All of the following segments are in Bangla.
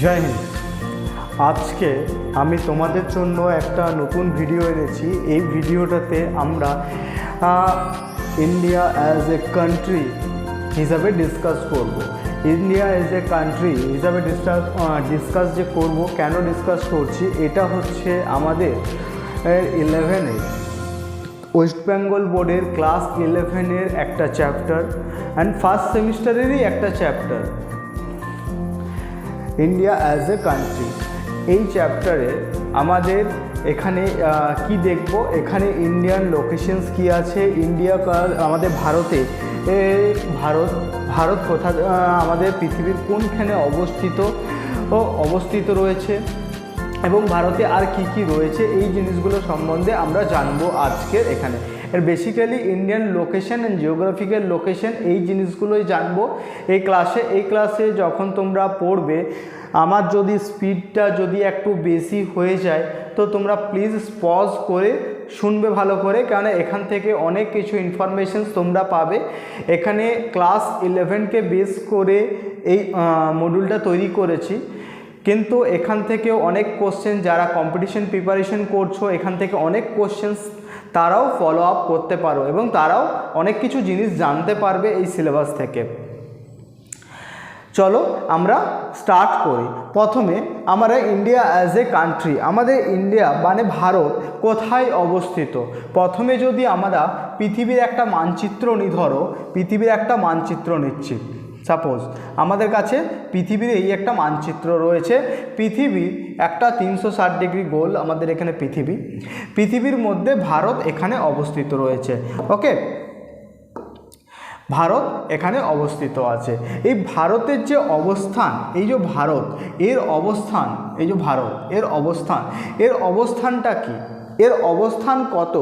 জয় হিন্দ। আজকে আমি তোমাদের জন্য একটা নতুন ভিডিও এনেছি। এই ভিডিওটাতে আমরা ইন্ডিয়া অ্যাজ এ কান্ট্রি হিসাবে ডিসকাস করব। ইন্ডিয়া অ্যাজ এ কান্ট্রি হিসাবে ডিসকাস ডিসকাস যে করব, কেন ডিসকাস করছি, এটা হচ্ছে আমাদের ইলেভেনের ওয়েস্ট বেঙ্গল বোর্ডের ক্লাস ইলেভেনের একটা চ্যাপ্টার অ্যান্ড ফার্স্ট সেমিস্টারেরই একটা chapter India as a country এই চ্যাপ্টারে আমাদের এখানে কি দেখব? এখানে ইন্ডিয়ান লোকেশনস কি আছে? ইন্ডিয়া আমাদের ভারতে ভারত ভারত কোথা আমাদের পৃথিবীর কোনখানে অবস্থিত, ও, অবস্থিত রয়েছে? এবং ভারতে আর কি কি রয়েছে? এই জিনিসগুলো সম্বন্ধে আমরা জানব আজকের এখানে। Basically Indian location and geographical location এই জিনিসগুলোই জানব। এই ক্লাসে এই ক্লাসে যখন তোমরা পড়বে, আমার যদি স্পিডটা যদি একটু বেশি হয়ে যায়, তো তোমরা প্লিজ পজ করে শুনবে ভালো করে কারণ এখান থেকে অনেক কিছু ইনফরমেশনস তোমরা পাবে। এখানে ক্লাস ইলেভেনকে বেস করে এই মডিউলটা তৈরি করেছি। কিন্তু এখান থেকেও অনেক কোশ্চেন যারা কম্পিটিশন প্রিপারেশন করছ, এখান থেকে অনেক কোশ্চেন্স তারাও ফলো আপ করতে পারো এবং তারাও অনেক কিছু জিনিস জানতে পারবে এই সিলেবাস থেকে। চলো আমরা স্টার্ট করি। প্রথমে আমরা ইন্ডিয়া অ্যাজ এ কান্ট্রি আমাদের ইন্ডিয়া মানে ভারত কোথায় অবস্থিত? প্রথমে যদি আমরা পৃথিবীর একটা মানচিত্র নি ধরো, পৃথিবীর একটা মানচিত্র নিচ্ছি। সাপোজ আমাদের কাছে পৃথিবীর এই একটা মানচিত্র রয়েছে। পৃথিবী একটা তিনশো ষাট ডিগ্রি গোল আমাদের এখানে পৃথিবী। পৃথিবীর মধ্যে ভারত এখানে অবস্থিত রয়েছে। ওকে ভারত এখানে অবস্থিত আছে। এই ভারতের যে অবস্থান, এই যে ভারত, এর অবস্থান, এই যে ভারত, এর অবস্থান, এর অবস্থানটা কি? এর অবস্থান কত?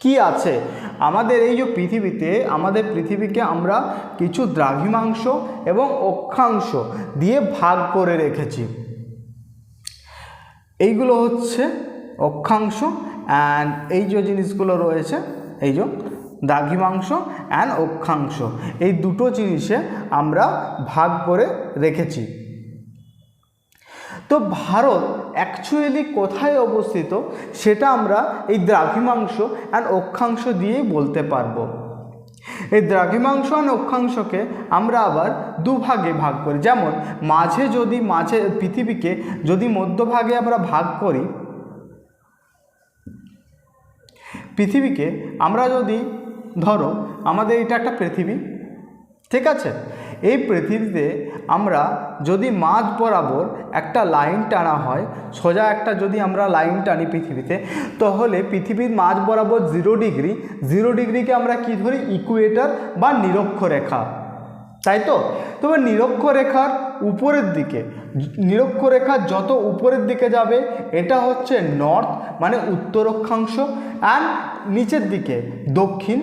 কি আছে? আমাদের এই যে পৃথিবীতে, আমাদের পৃথিবীকে আমরা কিছু দ্রাঘিমাংশ এবং অক্ষাংশ দিয়ে ভাগ করে রেখেছি। এইগুলো হচ্ছে অক্ষাংশ অ্যান্ড এই যে জিনিসগুলো রয়েছে, এই যে দ্রাঘিমাংশ অ্যান্ড অক্ষাংশ, এই দুটো জিনিসে আমরা ভাগ করে রেখেছি। তো ভারত অ্যাকচুয়ালি কোথায় অবস্থিত সেটা আমরা এই দ্রাঘিমাংশ অ্যান্ড অক্ষাংশ দিয়েই বলতে পারব। এই দ্রাঘিমাংশ আর অক্ষাংশকে আমরা আবার দুভাগে ভাগ করি। যেমন, মাঝে যদি মাঝে পৃথিবীকে যদি মধ্যভাগে আমরা ভাগ করি, পৃথিবীকে আমরা যদি ধরো, আমাদের এটা একটা পৃথিবী, ঠিক আছে? এই পৃথিবীতে আমরা যদি মাঝ বরাবর একটা লাইন টানা হয়, সোজা একটা যদি আমরা লাইন টানি পৃথিবীতে, তাহলে পৃথিবীর মাঝ বরাবর জিরো ডিগ্রি জিরো ডিগ্রিকে আমরা কি ধরি? ইকুয়েটার বা নিরক্ষরেখা তাই তো? তবে নিরক্ষরেখার উপরের দিকে নিরক্ষরেখার যত উপরের দিকে যাবে, এটা হচ্ছে নর্থ মানে উত্তর অক্ষাংশ অ্যান্ড নিচের দিকে দক্ষিণ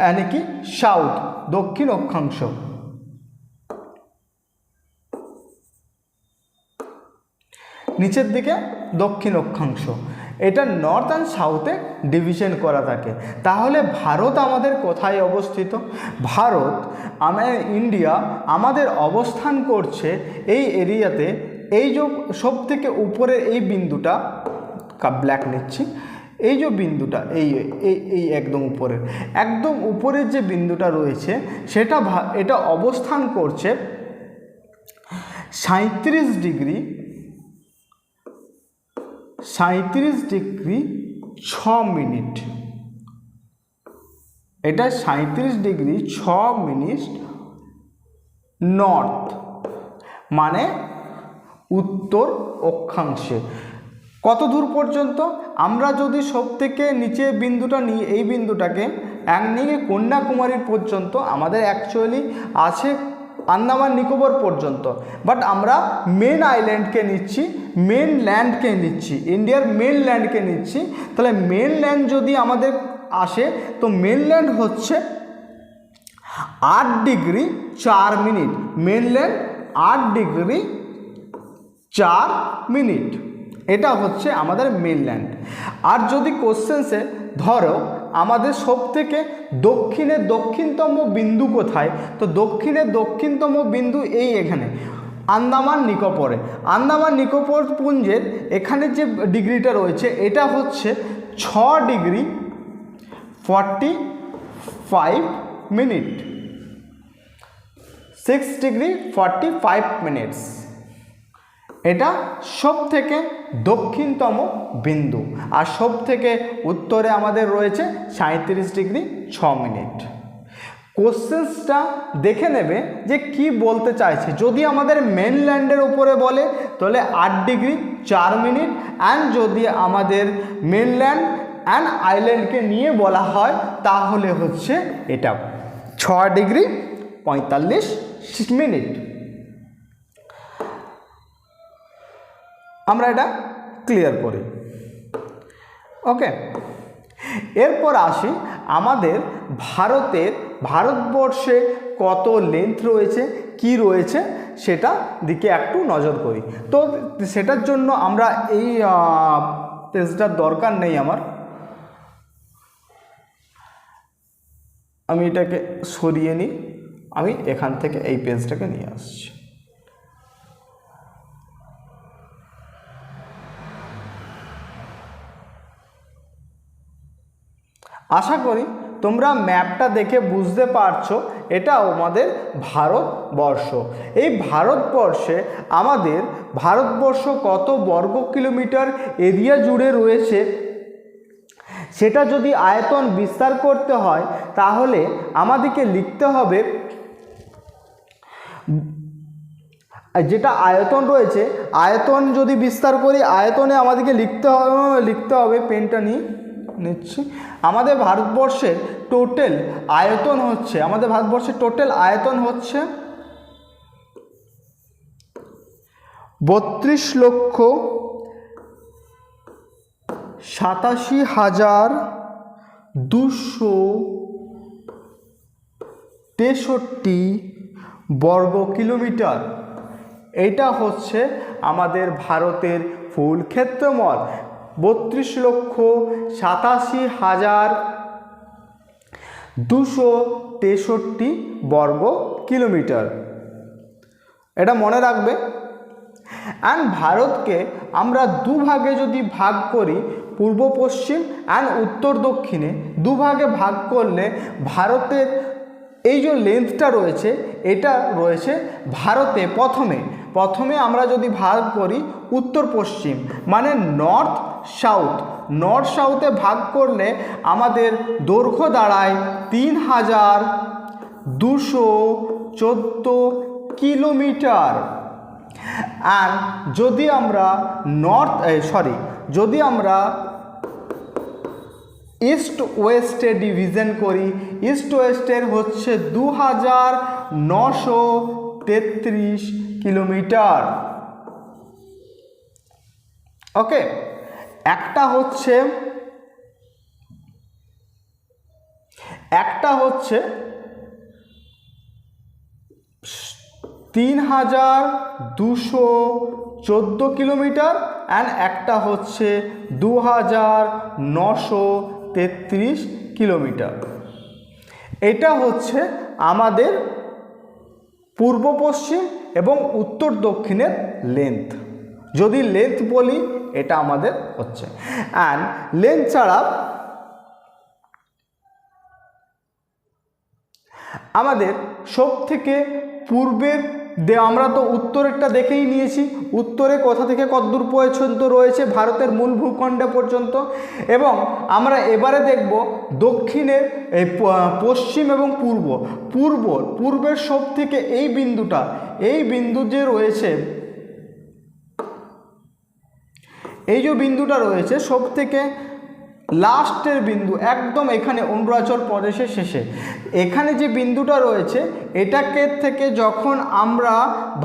মানে কি? সাউথ দক্ষিণ অক্ষাংশ নিচের দিকে দক্ষিণ অক্ষাংশ। এটা নর্থ অ্যান্ড সাউথে ডিভিশন করা থাকে। তাহলে ভারত আমাদের কোথায় অবস্থিত? ভারত আমাদের ইন্ডিয়া আমাদের অবস্থান করছে এই এরিয়াতে এই যে সব থেকে উপরের এই বিন্দুটা ব্ল্যাক নিচ্ছি। এই যে বিন্দুটা, এই এই একদম উপরের একদম উপরের যে বিন্দুটা রয়েছে, সেটা এটা অবস্থান করছে সাঁত্রিশ ডিগ্রি সাঁত্রিশ ডিগ্রি ছ মিনিট। এটা সাঁত্রিশ ডিগ্রি ছ মিনিট নর্থ মানে উত্তর অক্ষাংশে। কত দূর পর্যন্ত? আমরা যদি সব থেকে নিচে বিন্দুটা নিই, এই বিন্দুটাকে, এক নিয়ে কন্যাকুমারী পর্যন্ত, আমাদের অ্যাকচুয়ালি আছে আন্দামান নিকোবর পর্যন্ত। বাট আমরা মেন আইল্যান্ডকে নিচ্ছি মেন ল্যান্ডকে নিচ্ছি ইন্ডিয়ার মেন ল্যান্ডকে নিচ্ছি। তাহলে মেন ল্যান্ড যদি আমাদের আসে, তো মেন ল্যান্ড হচ্ছে আট ডিগ্রি চার মিনিট। মেনল্যান্ড আট ডিগ্রি চার মিনিট। এটা হচ্ছে আমাদের মেনল্যান্ড আর যদি কোশ্চেন্সে ধরো আমাদের সব থেকে দক্ষিণে দক্ষিণতম বিন্দু কোথায়? তো দক্ষিণে দক্ষিণতম বিন্দু এই এখানে। আন্দামান নিকোপরে। আন্দামান নিকোপর পুঞ্জের এখানে যে ডিগ্রিটা রয়েছে, এটা হচ্ছে ছ degree forty five minute. Six degree forty five minutes. এটা সব থেকে দক্ষিণতম বিন্দু। আর সব থেকে উত্তরে আমাদের রয়েছে সাঁত্রিশ ডিগ্রি ছ মিনিট। কোশ্চেন্সটা দেখে নেবে যে কি বলতে চাইছে। যদি আমাদের মেনল্যান্ডের উপরে বলে, তাহলে আট ডিগ্রি চার মিনিট। অ্যান্ড যদি আমাদের মেনল্যান্ড অ্যান্ড আইল্যান্ডকে নিয়ে বলা হয়, তাহলে হচ্ছে এটা। ছ ডিগ্রি পঁয়তাল্লিশ মিনিট। আমরা এটা ক্লিয়ার করি। ওকে এরপর আসি, আমাদের ভারতের ভারতবর্ষে কত লেন্থ রয়েছে, কি রয়েছে, সেটা দিকে একটু নজর করি। তো সেটার জন্য আমরা এই পেজটার দরকার নেই আমার। আমি এটাকে সরিয়ে নিই। আমি এখান থেকে এই পেজটাকে নিয়ে আসছি। আশা করি তোমরা ম্যাপটা দেখে বুঝতে পারছ এটা আমাদের ভারতবর্ষ। এই ভারতবর্ষে আমাদের ভারতবর্ষ কত বর্গ কিলোমিটার এরিয়া জুড়ে রয়েছে, সেটা যদি আয়তন বিস্তার করতে হয়, তাহলে আমাদেরকে লিখতে হবে, যেটা আয়তন রয়েছে, আয়তন যদি বিস্তার করি, আয়তনে আমাদেরকে লিখতে হবে লিখতে হবে পেনটা নিয়ে নিচ্ছি। আমাদের ভারতবর্ষের টোটাল আয়তন হচ্ছে, আমাদের ভারতবর্ষের টোটাল আয়তন হচ্ছে বত্রিশ লক্ষ সাতাশি হাজার দুশো তেষট্টি বর্গ কিলোমিটার। এটা হচ্ছে আমাদের ভারতের ফুল ক্ষেত্রমল। বত্রিশ লক্ষ সাতাশি হাজার দুশো তেষট্টি বর্গ কিলোমিটার। এটা মনে রাখবে। অ্যান্ড ভারতকে আমরা দুভাগে যদি ভাগ করি, পূর্ব, পশ্চিম অ্যান্ড উত্তর, দক্ষিণে, দুভাগে ভাগ করলে ভারতের এই যে লেন্থটা রয়েছে, এটা রয়েছে ভারতে প্রথমে। প্রথমে আমরা যদি ভাগ করি উত্তর পশ্চিম মানে নর্থ সাউথ নর্থ সাউথে ভাগ করলে আমাদের দৈর্ঘ্য দাঁড়ায় তিন হাজার দুশো চোদ্দ কিলোমিটার। অ্যান্ড যদি আমরা নর্থ সরি যদি আমরা ইস্ট ওয়েস্টে ডিভিশন করি ইস্ট ওয়েস্টের হচ্ছে দু হাজার নশো তেত্রিশ কিলোমিটার। ওকে, একটা হচ্ছে একটা হচ্ছে তিন হাজার দুশো চোদ্দ কিলোমিটার অ্যান্ড একটা হচ্ছে দু হাজার নশো তেত্রিশ কিলোমিটার। এটা হচ্ছে আমাদের পূর্ব পশ্চিম এবং উত্তর দক্ষিণের লেন্থ যদি লেন্থ বলি, এটা আমাদের হচ্ছে। অ্যান্ড লেন্থ ছাড়া আমাদের সব থেকে পূর্বের দে, আমরা তো উত্তরেরটা দেখেই নিয়েছি। উত্তরে কোথা থেকে কদ্দূর পর্যন্ত রয়েছে ভারতের মূল ভূখণ্ডে পর্যন্ত? এবং আমরা এবারে দেখব দক্ষিণের পশ্চিম এবং পূর্ব। পূর্ব, পূর্বের সব থেকে এই বিন্দুটা, এই বিন্দু যে রয়েছে, এই যে বিন্দুটা রয়েছে সব থেকে লাস্টের বিন্দু, একদম এখানে অরুণাচল প্রদেশের শেষে। এখানে যে বিন্দুটা রয়েছে, এটাকে থেকে যখন আমরা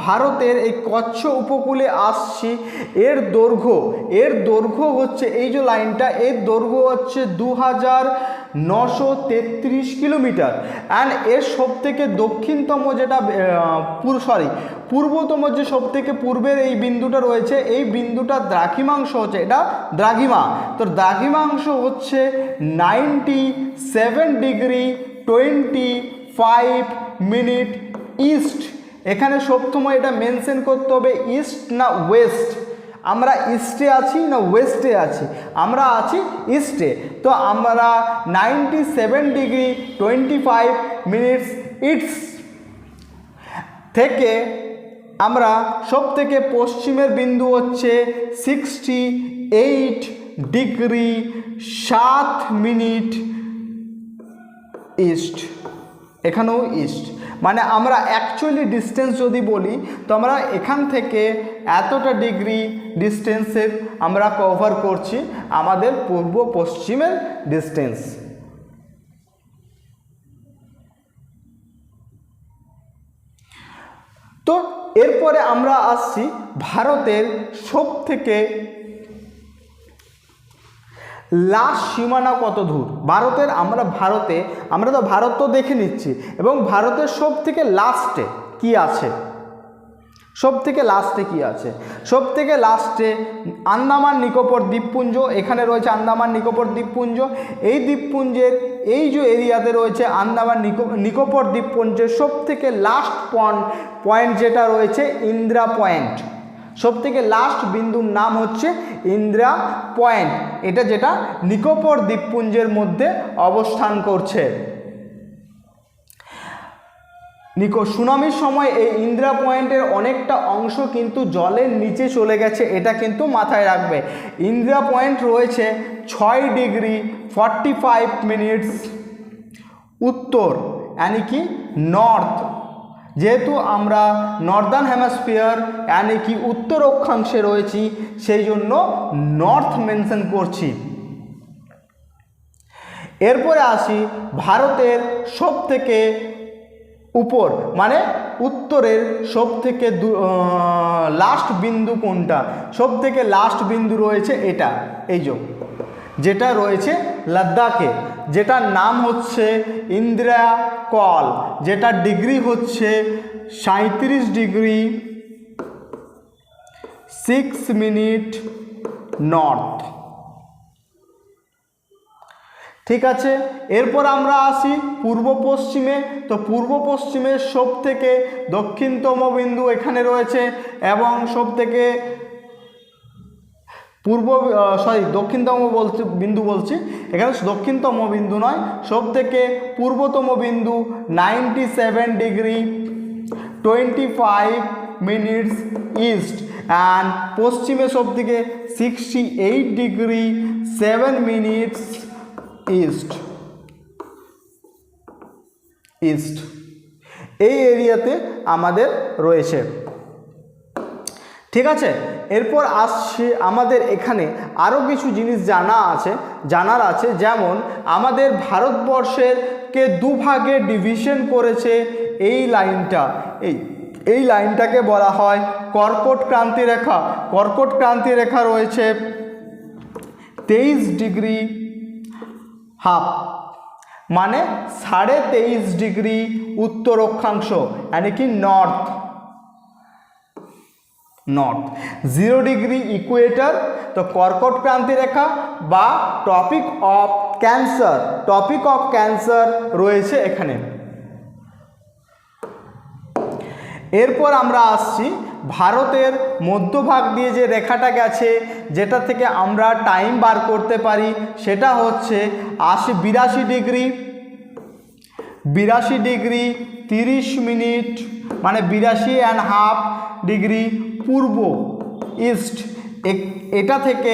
ভারতের এই কচ্ছ উপকূলে আসছি, এর দৈর্ঘ্য এর দৈর্ঘ্য হচ্ছে এই যে লাইনটা, এর দৈর্ঘ্য হচ্ছে দু হাজার নশো তেত্রিশ কিলোমিটার। অ্যান্ড এর সব থেকে দক্ষিণতম যেটা সরি পূর্বতম যে সব থেকে পূর্বের এই বিন্দুটা রয়েছে, এই বিন্দুটা দ্রাঘিমাংশ হচ্ছে এটা দ্রাঘিমা। তো দ্রাঘিমাংশ হচ্ছে ninety seven degree twenty five minute east. এখানে সবসময় এটা মেনশন করতে হবে ইস্ট না ওয়েস্ট। আমরা ইস্টে আছি না ওয়েস্টে আছি? আমরা আছি ইস্টে তো আমরা ninety seven degree twenty five minutes it's থেকে আমরা সব থেকে পশ্চিমের বিন্দু হচ্ছে সিক্সটি এইট ডিগ্রি সাত মিনিট ইস্ট এখানেও ইস্ট মানে আমরা অ্যাকচুয়ালি ডিস্টেন্স যদি বলি তো আমরা এখান থেকে এতটা ডিগ্রি ডিস্টেন্সের আমরা কভার করছি আমাদের পূর্ব পশ্চিমের ডিস্টেন্স তো এরপরে আমরা আসছি ভারতের সব থেকে লাস্ট সীমানা কত দূর? ভারতের আমরা ভারতে, আমরা তো ভারত তো দেখে নিচ্ছি। এবং ভারতের সব থেকে লাস্টে কি আছে? সব থেকে লাস্টে কি আছে? সব থেকে লাস্টে আন্দামান নিকোবর দ্বীপপুঞ্জ, এখানে রয়েছে আন্দামান নিকোবর দ্বীপপুঞ্জ। এই দ্বীপপুঞ্জের, এই যে এরিয়াতে রয়েছে আন্দামান নিকো, নিকোবর দ্বীপপুঞ্জের সব থেকে লাস্ট পয়েন্ট পয়েন্ট যেটা রয়েছে, ইন্দ্রা পয়েন্ট। সব থেকে লাস্ট বিন্দুর নাম হচ্ছে ইন্দ্রা পয়েন্ট। এটা যেটা নিকোবর দ্বীপপুঞ্জের মধ্যে অবস্থান করছে। নিকো, সুনামির সময় এই ইন্দ্রা পয়েন্টের অনেকটা অংশ কিন্তু জলের নিচে চলে গেছে, এটা কিন্তু মাথায় রাখবে। ইন্দ্রা পয়েন্ট রয়েছে ছয় ডিগ্রি ফর্টি ফাইভ মিনিটস উত্তর यानी কি নর্থ যেহেতু আমরা নর্দার্ন হেমাস্ফিয়ার यानी কি উত্তর অক্ষাংশে রয়েছি, সেই জন্য নর্থ মেনশন করছি। এরপরে আসি ভারতের সব থেকে উপর মানে উত্তরের সব থেকে লাস্ট বিন্দু কোনটা? সব থেকে লাস্ট বিন্দু রয়েছে এটা, এই যে যেটা রয়েছে লাদ্দাখে যেটার নাম হচ্ছে ইন্দিরা কল, যেটা ডিগ্রি হচ্ছে সাঁত্রিশ ডিগ্রি সিক্স মিনিট নর্থ। ঠিক আছে? এরপর আমরা আসি পূর্ব পশ্চিমে। তো পূর্ব পশ্চিমের সব থেকে দক্ষিণতম বিন্দু এখানে রয়েছে এবং সব থেকে পূর্ব সরি দক্ষিণতম বলছি, বিন্দু বলছি। এখানে দক্ষিণতম বিন্দু নয় সব থেকে পূর্বতম বিন্দু ninety seven degree twenty five minutes east and পশ্চিমে সব থেকে sixty eight degree seven minutes east east এই এরিয়াতে আমাদের রয়েছে। ঠিক আছে? এরপর আসছে আমাদের এখানে আরও কিছু জিনিস জানা আছে, জানার আছে। যেমন, আমাদের ভারতবর্ষের কে দুভাগে ডিভিশন করেছে এই লাইনটা। এই এই লাইনটাকে বলা হয় কর্কট ক্রান্তি রেখা। কর্কট ক্রান্তি রেখা রয়েছে তেইশ ডিগ্রি হাফ মানে সাড়ে তেইশ ডিগ্রি উত্তর অক্ষাংশ यानी কি north north zero degree equator তো কর্কট ক্রান্তি রেখা বা tropic of cancer tropic of cancer রয়েছে এখানে। এরপর আমরা আসছি ভারতের মধ্যভাগ দিয়ে যে রেখাটা গেছে, যেটা থেকে আমরা টাইম বার করতে পারি, সেটা হচ্ছে আশি বিরাশি ডিগ্রি বিরাশি ডিগ্রি তিরিশ মিনিট মানে বিরাশি অ্যান্ড হাফ ডিগ্রি পূর্ব ইস্ট এটা থেকে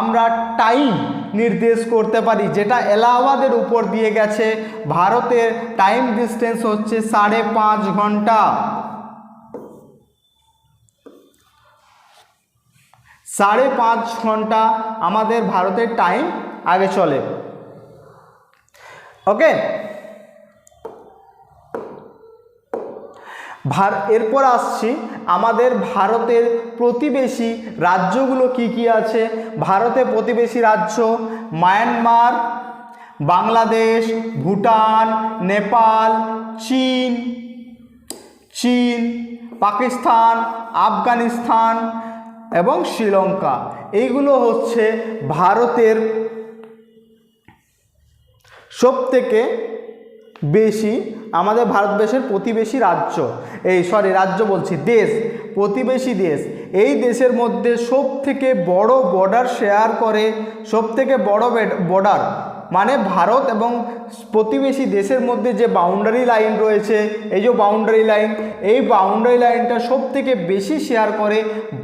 আমরা টাইম নির্দেশ করতে পারি, যেটা এলাহাবাদের উপর দিয়ে গেছে। ভারতের টাইম ডিস্টেন্স হচ্ছে সাড়ে পাঁচ ঘণ্টা। সাড়ে পাঁচ ঘণ্টা আমাদের ভারতের টাইম আগে চলে। ওকে ভার এরপর আসছি আমাদের ভারতের প্রতিবেশী রাজ্যগুলো কি কি আছে? ভারতে প্রতিবেশী রাজ্য মায়ানমার, বাংলাদেশ, ভুটান, নেপাল, চীন চীন, পাকিস্তান, আফগানিস্তান এবং শ্রীলঙ্কা। এইগুলো হচ্ছে ভারতের সব থেকে বেশি আমাদের ভারতবর্ষের প্রতিবেশী রাজ্য। এই সরি রাজ্য বলছি, দেশ, প্রতিবেশী দেশ। এই দেশের মধ্যে সব থেকে বড় বর্ডার শেয়ার করে সব থেকে বড় বর্ডার মানে ভারত এবং প্রতিবেশী দেশের মধ্যে যে বাউন্ডারি লাইন রয়েছে, এই যে বাউন্ডারি লাইন এই বাউন্ডারি লাইনটা সব থেকে বেশি শেয়ার করে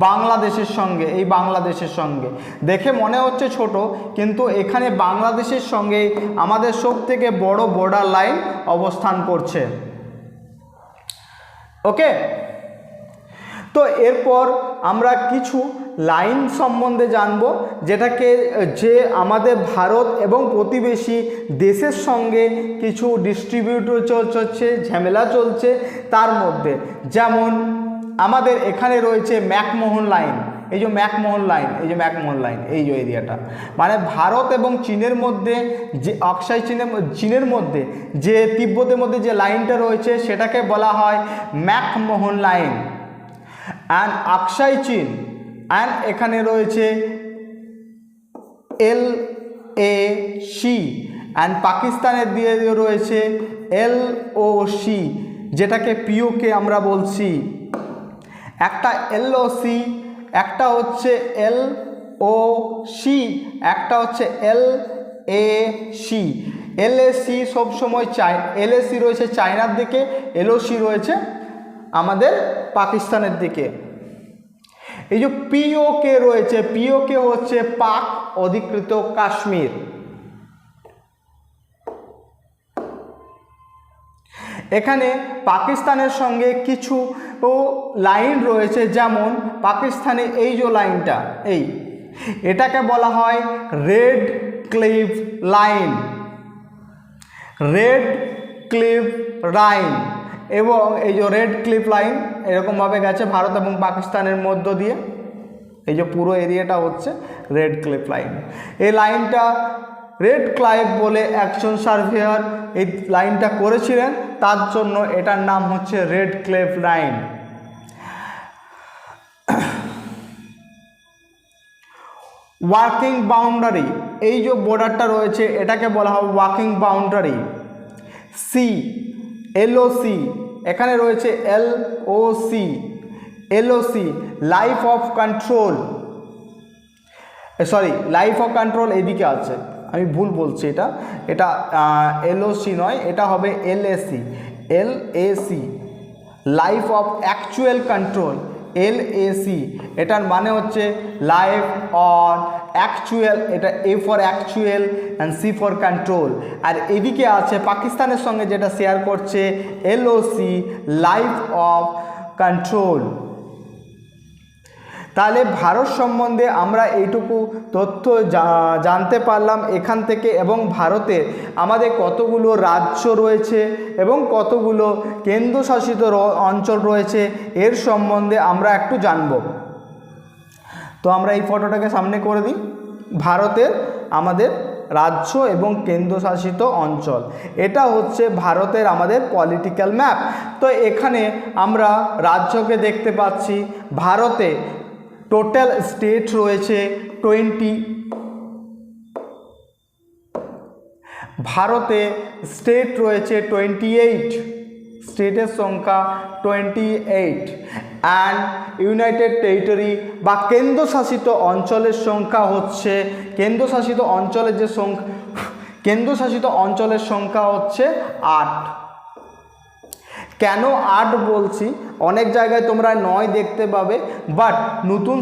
বাংলাদেশের সঙ্গে, এই বাংলাদেশের সঙ্গে। দেখে মনে হচ্ছে ছোট, কিন্তু এখানে বাংলাদেশের সঙ্গে আমাদের সব থেকে বড় বর্ডার লাইন অবস্থান করছে। ওকে তো এরপর আমরা কিছু লাইন সম্বন্ধে জানব, যেটাকে যে আমাদের ভারত এবং প্রতিবেশী দেশের সঙ্গে কিছু ডিস্ট্রিবিউট চলছে ঝামেলা চলছে তার মধ্যে। যেমন আমাদের এখানে রয়েছে ম্যাকমোহন লাইন। এই যে ম্যাকমোহন লাইন, এই যে ম্যাকমোহন লাইন, এই যে এরিয়াটা। মানে ভারত এবং চীনের মধ্যে যে অক্সাই চীনের চীনের মধ্যে যে তিব্বতের মধ্যে যে লাইনটা রয়েছে, সেটাকে বলা হয় ম্যাকমোহন লাইন। অ্যান্ড অক্সাই চীন অ্যান্ড এখানে রয়েছে এল এ সি অ্যান্ড পাকিস্তানের দিয়ে রয়েছে এল ও সি যেটাকে পিওকে আমরা বলছি। একটা এল ও সি একটা হচ্ছে এল ও সি একটা হচ্ছে এল A C L A C সবসময় চাই এল এ সি রয়েছে চায়নার দিকে এল ও সি রয়েছে আমাদের পাকিস্তানের দিকে। এই যে পিওকে রয়েছে পিওকে হচ্ছে পাক অধিকৃত কাশ্মীর। এখানে পাকিস্তানের সঙ্গে কিছু লাইন রয়েছে, যেমন পাকিস্তানে এই যে লাইনটা, এই, এটাকে বলা হয় Radcliffe line Radcliffe line এবং এই যে রেড ক্লিপ লাইন এরকমভাবে গেছে ভারত এবং পাকিস্তানের মধ্য দিয়ে। এই যে পুরো এরিয়াটা হচ্ছে রেড ক্লিপ লাইন এই লাইনটা রেড ক্লাইভ বলে একজন সার্ভেয়ার এই লাইনটা করেছিলেন, তার জন্য এটার নাম হচ্ছে Radcliffe line working boundary এই যে বর্ডারটা রয়েছে, এটাকে বলা হয় ওয়ার্কিং বাউন্ডারি সি এলওসি এখানে রয়েছে L O C LOC line of control sorry line of control এদিকে আছে। আমি ভুল বলছি এটা। এটা এলওসি নয়, এটা হবে LAC L AC line of actual control L AC এটার মানে হচ্ছে লাইফ অন অ্যাকচুয়াল এটা A for actual and C for control আর এদিকে আছে পাকিস্তানের সঙ্গে যেটা শেয়ার করছে এলওসি লাইফ অফ কন্ট্রোল তাহলে ভারত সম্বন্ধে আমরা এইটুকু তথ্য জানতে পারলাম এখান থেকে এবং ভারতে আমাদের কতগুলো রাজ্য রয়েছে এবং কতগুলো কেন্দ্রশাসিত অঞ্চল রয়েছে এর সম্বন্ধে আমরা একটু জানব। তো আমরা এই ফটোটাকে সামনে করে দিই। ভারতের আমাদের রাজ্য এবং কেন্দ্রশাসিত অঞ্চল। এটা হচ্ছে ভারতের আমাদের পলিটিক্যাল ম্যাপ তো এখানে আমরা রাজ্যকে দেখতে পাচ্ছি। ভারতে টোটাল স্টেট রয়েছে টোয়েন্টি ভারতে স্টেট রয়েছে টোয়েন্টি এইট স্টেটের সংখ্যা twenty eight and united territory বা কেন্দ্রশাসিত অঞ্চলের সংখ্যা হচ্ছে, কেন্দ্রশাসিত অঞ্চলের যে সংখ্যা, কেন্দ্রশাসিত অঞ্চলের সংখ্যা হচ্ছে আট। কেন আট বলছি? অনেক জায়গায় তোমরা নয় দেখতে পাবে বাট নতুন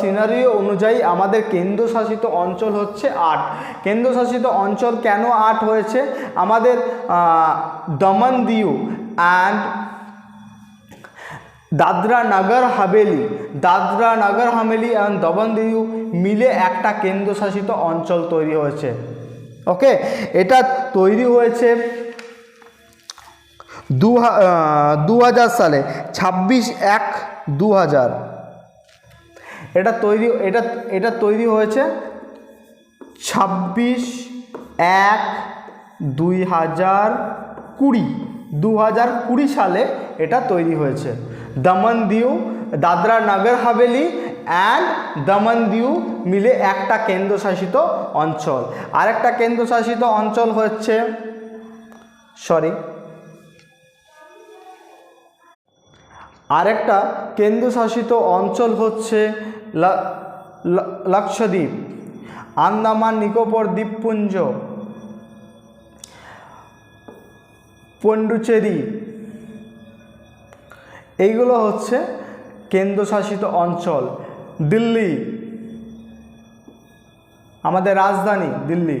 সিনারি অনুযায়ী আমাদের কেন্দ্রশাসিত অঞ্চল হচ্ছে আট। কেন্দ্রশাসিত অঞ্চল কেন আট হয়েছে? আমাদের দমন দিউ অ্যান্ড দাদরা নগর হাভেলি। দাদরা নগর হাভেলি অ্যান্ড দমন দিউ মিলে একটা কেন্দ্রশাসিত অঞ্চল তৈরি হয়েছে। ওকে এটা তৈরি হয়েছে দু হাজার সালে, ছাব্বিশ এক দু হাজার এটা তৈরি, এটা এটা তৈরি হয়েছে ছাব্বিশ এক দুই হাজার কুড়ি। দু হাজার কুড়ি সালে এটা তৈরি হয়েছে। দমন দিউ দাদরা নগর হাভেলি অ্যান্ড দমন দিউ মিলে একটা কেন্দ্রশাসিত অঞ্চল। আরেকটা কেন্দ্রশাসিত অঞ্চল হচ্ছে সরি আরেকটা কেন্দ্রশাসিত অঞ্চল হচ্ছে লাক্ষদ্বীপ, আন্দামান, নিকোবর দ্বীপপুঞ্জ, পন্ডুচেরি। এইগুলো হচ্ছে কেন্দ্রশাসিত অঞ্চল। দিল্লি, আমাদের রাজধানী দিল্লি।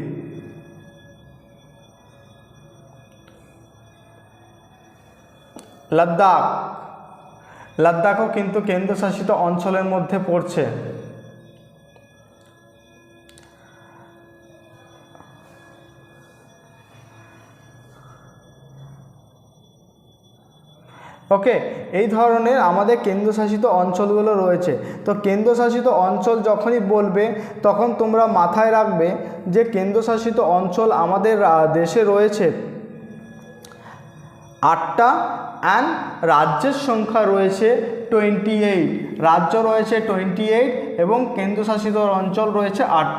লাদ্দাখ লাদ্দাখও কিন্তু কেন্দ্রশাসিত অঞ্চলের মধ্যে পড়ছে। ওকে, এই ধরনের আমাদের কেন্দ্রশাসিত অঞ্চলগুলো রয়েছে। তো কেন্দ্রশাসিত অঞ্চল যখনই বলবে, তখন তোমরা মাথায় রাখবে যে কেন্দ্রশাসিত অঞ্চল আমাদের দেশে রয়েছে আটটা অ্যান্ড রাজ্যের সংখ্যা রয়েছে টোয়েন্টি এইট রাজ্য রয়েছে টোয়েন্টি এইট এবং কেন্দ্রশাসিত অঞ্চল রয়েছে আট।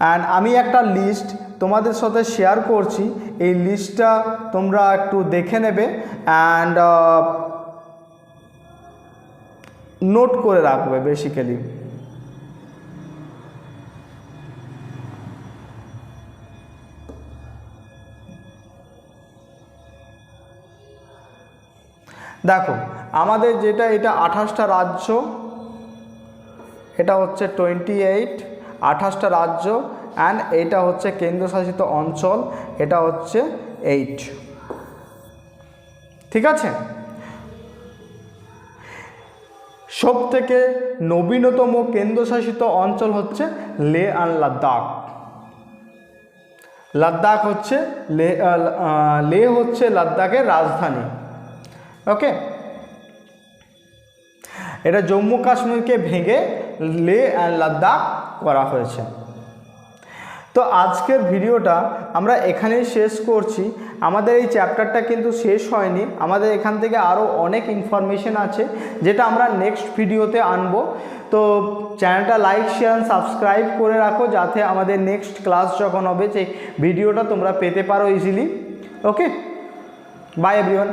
অ্যান্ড আমি একটা লিস্ট তোমাদের সাথে শেয়ার করছি। এই লিস্টটা তোমরা একটু দেখে নেবে অ্যান্ড নোট করে রাখবে বেসিক্যালি দেখো, আমাদের যেটা, এটা আঠাশটা রাজ্য, এটা হচ্ছে টোয়েন্টি এইট আঠাশটা রাজ্য অ্যান্ড এটা হচ্ছে কেন্দ্রশাসিত অঞ্চল, এটা হচ্ছে এইট ঠিক আছে? সব থেকে নবীনতম কেন্দ্রশাসিত অঞ্চল হচ্ছে লে অ্যান্ড লাদ্দাখ লাদ্দাখ হচ্ছে লে লে হচ্ছে লাদ্দাখের রাজধানী। ওকে এটা জম্মু কাশ্মীরকে ভেঙে লে অ্যান্ড লাদ্দাখ করা হয়েছে। তো আজকের ভিডিওটা আমরা এখানেই শেষ করছি। আমাদের এই চ্যাপ্টারটা কিন্তু শেষ হয়নি। আমাদের এখান থেকে আরও অনেক ইনফরমেশন আছে, যেটা আমরা নেক্সট ভিডিওতে আনব। তো চ্যানেলটা লাইক শেয়ার সাবস্ক্রাইব করে রাখো, যাতে আমাদের নেক্সট ক্লাস যখন হবে, সেই ভিডিওটা তোমরা পেতে পারো ইজিলি ওকে বাই এভরিওয়ান